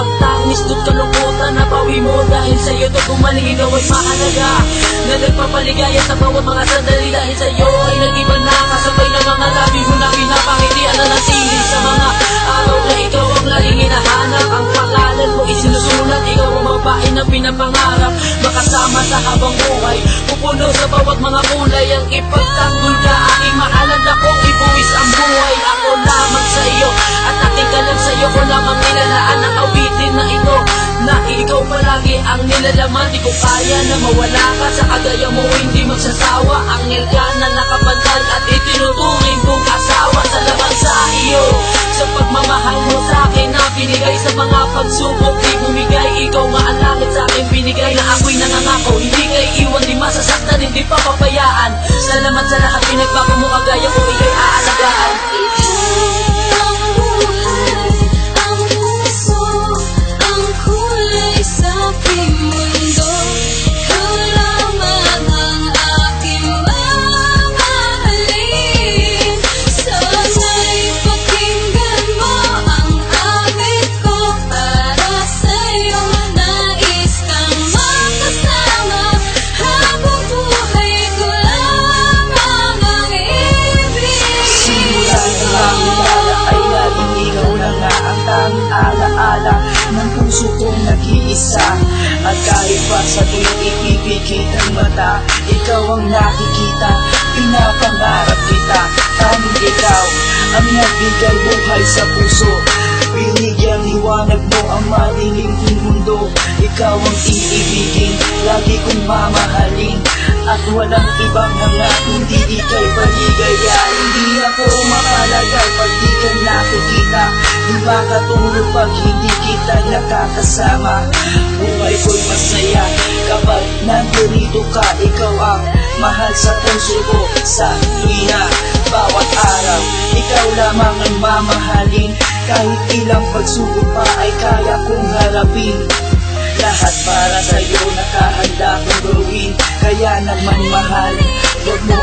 mga pagtamis Do't kalungkutan na bawi mo. Dahil sa'yo to gumaling ikaw ay mahalaga. Na nagpapaligaya sa bawat mga sandali Dahil sa'yo ay nag-iba na. Kasabay ng mga labi mo na pinapangitian na nasili Sa mga araw na ikaw ang laging hinahanap. Ang pangalan mo isinusulat Ikaw ang babae na pinapangarap. Makasama sa habang buhay Pupuno sa bawat mga kulay Ang ipagtanggol ka Aking mahalan akong Na ikaw palagi ang nilalaman Di ko kaya na mawala ka. Sa kagaya mo hindi magsasawa. Ang ka na nakabantay At itinuturing kong asawa Sa labang sa iyo Sa pagmamahal mo sa akin Na binigay sa mga pagsubok. Di bumigay Ikaw langit sa akin binigay. Na ako'y nangangako Hindi kay iwan Di masasaktan Hindi papapayaan Salamat sa lahat Pinagbago mo kagaya ko Ika'y nag-iisa At kahit pa sa ang mata Ikaw ang nakikita, pinapangarap kita Tanging ikaw ang nagbigay buhay sa puso. Binigyang liwanag mo ang madilim kong mundo. Ikaw ang iibigin, lagi kong mamahalin At walang ibang hanga, kundi ika'y paligaya Hindi ako mapalagay pag di ka nakikita. Di makatulog pag hindi kita nakakasama. Buhay ko'y masaya kapag nandito ka. Ikaw ang mahal sa puso ko sa tuwina Bawat araw, ikaw lamang ang mamahalin. Kahit ilang pagsubok pa ay kaya kong harapin. Lahat para sa'yo gawin Kaya naman mahal, huwag mo